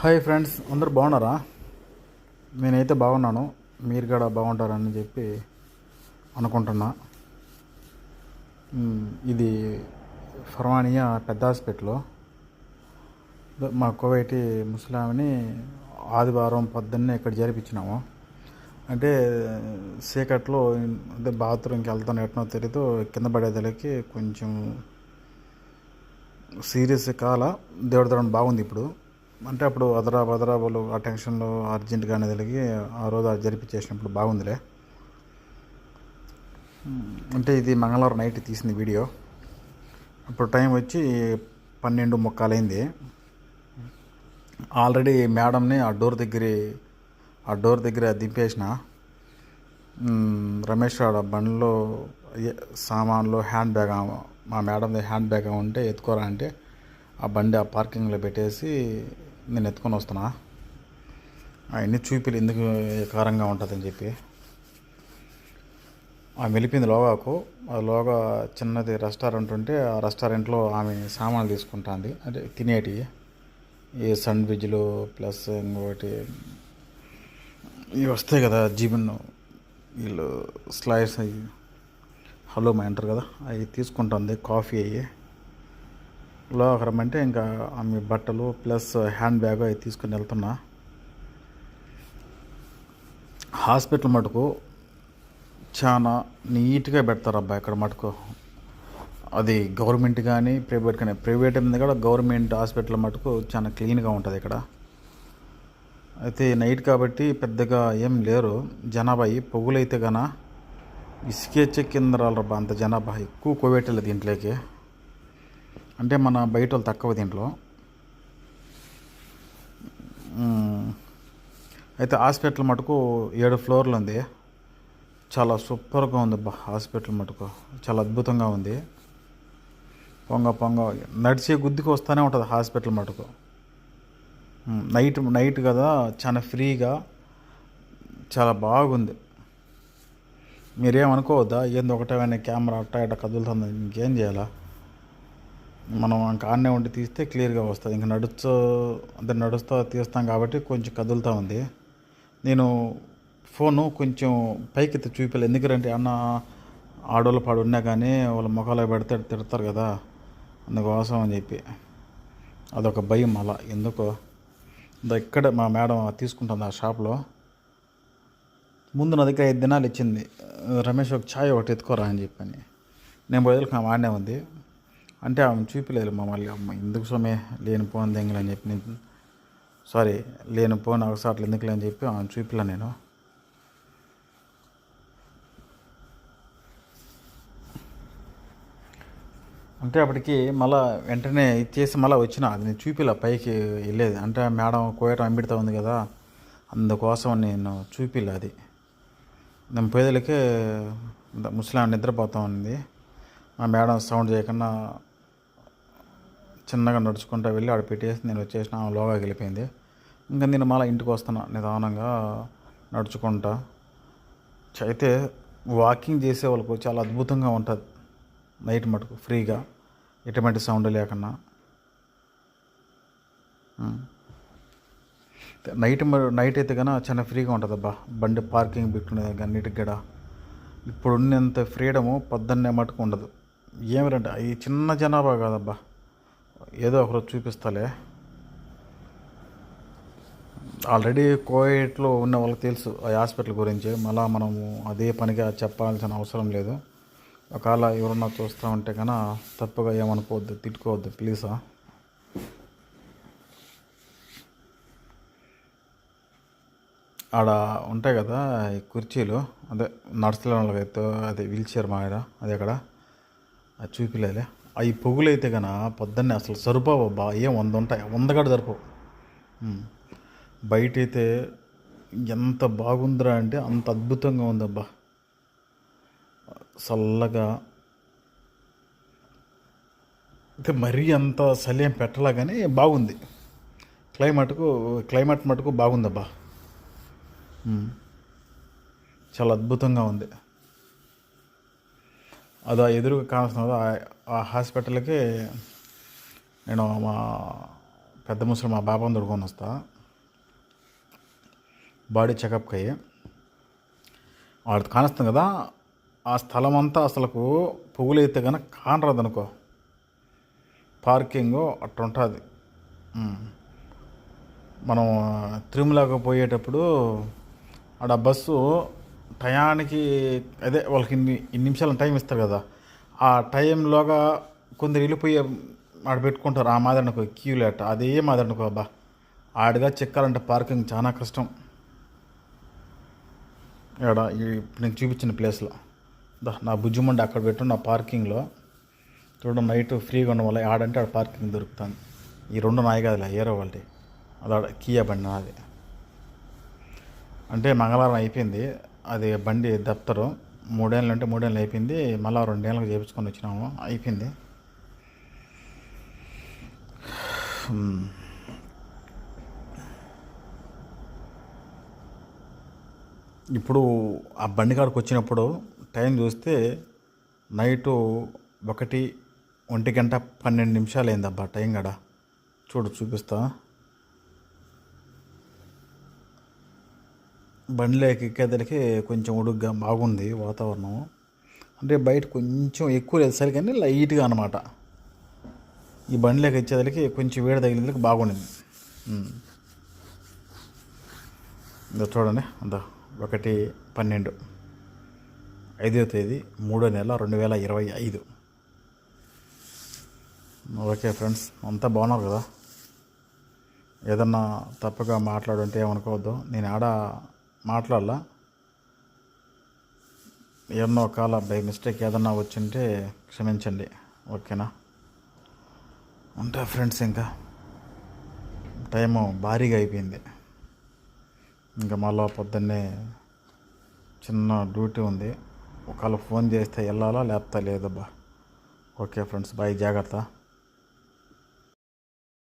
Hi friends అందరు బాగున్నారా? నేనైతే బాగున్నాను. మీరు కూడా బాగుంటారని చెప్పి అనుకుంటున్నా. ఇది ఫర్వానియా పెద్ద హాస్పిటల్. మా కోవేటి ముసలామిని ఆదివారం పొద్దున్నే ఇక్కడ జరిపించినాము. అంటే చీకట్లో అంటే బాత్రూమ్కి వెళ్తాను ఎట్నో తెలియదు కింద పడేదలకి కొంచెం సీరియస్ కాల దేవుడి దూరం బాగుంది ఇప్పుడు. అంటే అప్పుడు అదరా బదరాబులు ఆ టెన్షన్లో అర్జెంటుగానే తెలిగి ఆ రోజు జరిపించేసినప్పుడు బాగుందిలే. అంటే ఇది మంగళవారం నైట్ తీసింది వీడియో. అప్పుడు టైం వచ్చి పన్నెండు ముక్కాలైంది. ఆల్రెడీ మేడంని ఆ డోర్ దగ్గర ఆ డోర్ దగ్గర దింపేసిన. రమేష్ ఆడ బండిలో సామాన్లు హ్యాండ్ బ్యాగ్ మా మేడంది హ్యాండ్ బ్యాగ్ ఉంటే ఎత్తుకోరా అంటే ఆ బండి ఆ పార్కింగ్లో పెట్టేసి నేను ఎత్తుకొని వస్తున్నా. అవన్నీ చూపిలు ఎందుకు కారంగా ఉంటుందని చెప్పి. ఆమె వెళ్ళిపోయింది లోగాకు. ఆ లోగా చిన్నది రెస్టారెంట్ ఉంటే ఆ రెస్టారెంట్లో ఆమె సామాన్లు తీసుకుంటుంది. అంటే తినేటివి ఈ శాండ్విచ్లు ప్లస్ ఇంకోటి ఇవి వస్తాయి కదా జీబన్ వీళ్ళు స్లైస్ అవి హలో మా అంటారు కదా అవి తీసుకుంటుంది కాఫీ అయ్యి. లోకి అంటే ఇంకా ఆమె బట్టలు ప్లస్ హ్యాండ్ బ్యాగ్ అవి తీసుకుని వెళ్తున్నా. హాస్పిటల్ మటుకు చాలా నీట్గా పెడతారు అబ్బా ఇక్కడ మటుకు. అది గవర్నమెంట్ కానీ ప్రైవేట్ కానీ ప్రైవేట్ అనేది కూడా గవర్నమెంట్ హాస్పిటల్ మటుకు చాలా క్లీన్గా ఉంటుంది ఇక్కడ. అయితే నైట్ కాబట్టి పెద్దగా ఏం లేరు. జనాభా ఈ పొగులైతే గన ఇసుకేచ్చే కింద రాలరబ్బా అంత జనాభా. ఎక్కువ కోవేటలు దీంట్లోకి. అంటే మన బయట వాళ్ళు తక్కువ దీంట్లో. అయితే హాస్పిటల్ మటుకు ఏడు ఫ్లోర్లు ఉంది. చాలా సూపర్గా ఉంది హాస్పిటల్ మటుకు. చాలా అద్భుతంగా ఉంది. పొంగ పొంగ నడిచే గుద్దికి వస్తూనే ఉంటుంది హాస్పిటల్ మటుకు. నైట్ నైట్ కదా చాలా ఫ్రీగా. చాలా బాగుంది. మీరేమనుకోవద్దా? ఏంది ఒకటేమైనా కెమెరా అట్ట ఇట్ట కదులుతుంది. ఇంకేం చేయాలా? మనం ఇంకా ఆన్నే ఉండి తీస్తే క్లియర్గా వస్తుంది. ఇంకా నడుస్తూ అంటే నడుస్తూ తీస్తాం కాబట్టి కొంచెం కదులుతూ ఉంది. నేను ఫోను కొంచెం పైకి ఎత్తి ఎందుకంటే అన్న ఆడోళ్ళ పాడు ఉన్నా కానీ వాళ్ళ ముఖాలు పెడితే తిడతారు కదా. అందుకోసం అని చెప్పి. అదొక భయం అలా. ఎందుకో? ఇక్కడ మా మేడం తీసుకుంటుంది ఆ షాప్లో. ముందు నా దగ్గర ఐదు దినాలు ఇచ్చింది. రమేష్ ఒక ఛాయ్ ఒకటి ఎత్తుకోరా అని చెప్పని. నేను బయలుకి ఆడనే ఉంది. అంటే ఆమె చూపిలేదు మా మళ్ళీ అమ్మ ఎందుకు సొమే లేని పోను దెంగలు అని చెప్పి నేను సారీ లేనిపోని పోను ఒకసారి ఎందుకులే అని చెప్పి ఆమె చూపిలా నేను. అంటే అప్పటికి మళ్ళా వెంటనే ఇచ్చేసి మళ్ళీ వచ్చిన. అది నేను చూపిలా పైకి వెళ్ళేది. అంటే మేడం కోయటం అంబిడతా ఉంది కదా అందుకోసం నేను చూపిలే అది. నేను పేదలకే ముసలాం నిద్రపోతా ఉంది. మా మేడం సౌండ్ చేయకుండా చిన్నగా నడుచుకుంటూ వెళ్ళి ఆడ పెట్టేసి నేను వచ్చేసిన ఆమె లోగాకి వెళ్ళిపోయింది ఇంకా నేను మళ్ళీ ఇంటికి వస్తున్నా నిదానంగా నడుచుకుంటా. చ- అయితే వాకింగ్ చేసే వాళ్ళకు చాలా అద్భుతంగా ఉంటుంది. నైట్ మటుకు ఫ్రీగా ఎటువంటి సౌండ్ లేకుండా నైట్ నైట్ అయితే కన్నా చాలా ఫ్రీగా ఉంటుంది అబ్బా బండి పార్కింగ్ పెట్టుండే అన్నిటికి కూడా ఇప్పుడు ఉన్నంత ఫ్రీడము పొద్దున్నే మటుకు ఉండదు. ఏమిరంటే ఈ చిన్న జనాభా కాదబ్బా. ఏదో ఒకరోజు చూపిస్తాలే. ఆల్రెడీ కోవిడ్లో ఉన్న వాళ్ళకి తెలుసు ఆ హాస్పిటల్ గురించి. మళ్ళీ మనము అదే పనిగా చెప్పాల్సిన అవసరం లేదు. ఒకవేళ ఎవరన్నా చూస్తూ ఉంటే కన్నా తప్పుగా ఏమనుకోవద్దు తిట్టుకోవద్దు ప్లీజా ఆడ ఉంటాయి కదా ఈ కుర్చీలు అదే నడుస్తున్న వాళ్ళకైతే అదే వీల్ చైర్ మా అది అక్కడ. అది చూపిలేలే. అవి పొగులైతే అయితే కన పొద్దున్నే అసలు సరిపోవు బా ఏం వంద ఉంటాయి? వంద కాడ సరిపోవు బయటైతే ఎంత బాగుందిరా అంటే అంత అద్భుతంగా ఉందబ్బా. చల్లగా అయితే మరీ అంత చలి ఏం పెట్టలా కానీ బాగుంది. క్లైమేట్కు క్లైమేట్ మటుకు బాగుందబ్బా. చాలా అద్భుతంగా ఉంది. అది ఆ ఎదురుగా కావాల్సిన ఆ హాస్పిటల్కి నేను మా పెద్ద ముసలి మా బాబాని దొడుకొని వస్తా. బాడీ చెకప్కి అయ్యి. వాడికి కానిస్తాం కదా ఆ స్థలం అంతా అసలుకు అయితే కనుక కానరాదు అనుకో పార్కింగ్ అట్లా ఉంటుంది. మనం తిరుమలకు పోయేటప్పుడు ఆడ బస్సు టయానికి అదే వాళ్ళకి ఇన్ని ఇన్ని నిమిషాలు టైం ఇస్తారు కదా. ఆ టైంలోగా కొందరు వెళ్ళిపోయి ఆడ పెట్టుకుంటారు ఆ మాదిరి అనుకో క్యూ లేట. అదే మాదిరి అనుకో అబ్బా. ఆడిగా చెక్కాలంటే పార్కింగ్ చాలా కష్టం. ఇక్కడ ఈ నేను చూపించిన ప్లేస్లో. దా నా బుజ్జిమండి అక్కడ పెట్టు నా పార్కింగ్లో. చూడండి నైట్ ఫ్రీగా ఉండడం వల్ల ఆడంటే ఆడ పార్కింగ్ దొరుకుతుంది. ఈ రెండు నాయి కాదులే ఏరో వాళ్ళది. అది ఆడ కియా బండి నాది. అంటే మంగళవారం అయిపోయింది. అది బండి దప్తరు. మూడేళ్ళు అంటే మూడేళ్ళు అయిపోయింది మళ్ళీ రెండేళ్ళకి చేపించుకొని వచ్చినాము. అయిపోయింది. ఇప్పుడు ఆ బండి కాడికి వచ్చినప్పుడు టైం చూస్తే నైటు ఒకటి ఒంటి గంట పన్నెండు నిమిషాలు అయిందబ్బా టైం కాడ చూడు చూపిస్తా. బండిలోకి ఎక్కేదరికి కొంచెం ఉడుగ్గా బాగుంది వాతావరణం. అంటే బయట కొంచెం ఎక్కువ లేదు సరి కానీ లైట్గా అనమాట ఈ బండిలోకి వచ్చేదరికి కొంచెం వేడి తగిలేదరికి బాగుండింది. ఇదో చూడండి. అందా ఒకటి పన్నెండు. ఐదో తేదీ మూడో నెల రెండు వేల ఇరవై ఐదు. ఓకే ఫ్రెండ్స్ అంతా బాగున్నారు కదా? ఏదన్నా తప్పగా మాట్లాడుంటే ఏమనుకోవద్దు. నేను ఆడ మాట్లాడాల. ఏమన్నా కాల బై మిస్టేక్ ఏదన్నా వచ్చింటే క్షమించండి ఓకేనా? ఉంటా ఫ్రెండ్స్ ఇంకా. టైము భారీగా అయిపోయింది. ఇంకా మళ్ళా పొద్దున్నే చిన్న డ్యూటీ ఉంది. ఒకవేళ ఫోన్ చేస్తే వెళ్ళాలా లేకపోతే లేదబ్బా. ఓకే ఫ్రెండ్స్ బాయ్ జాగ్రత్త.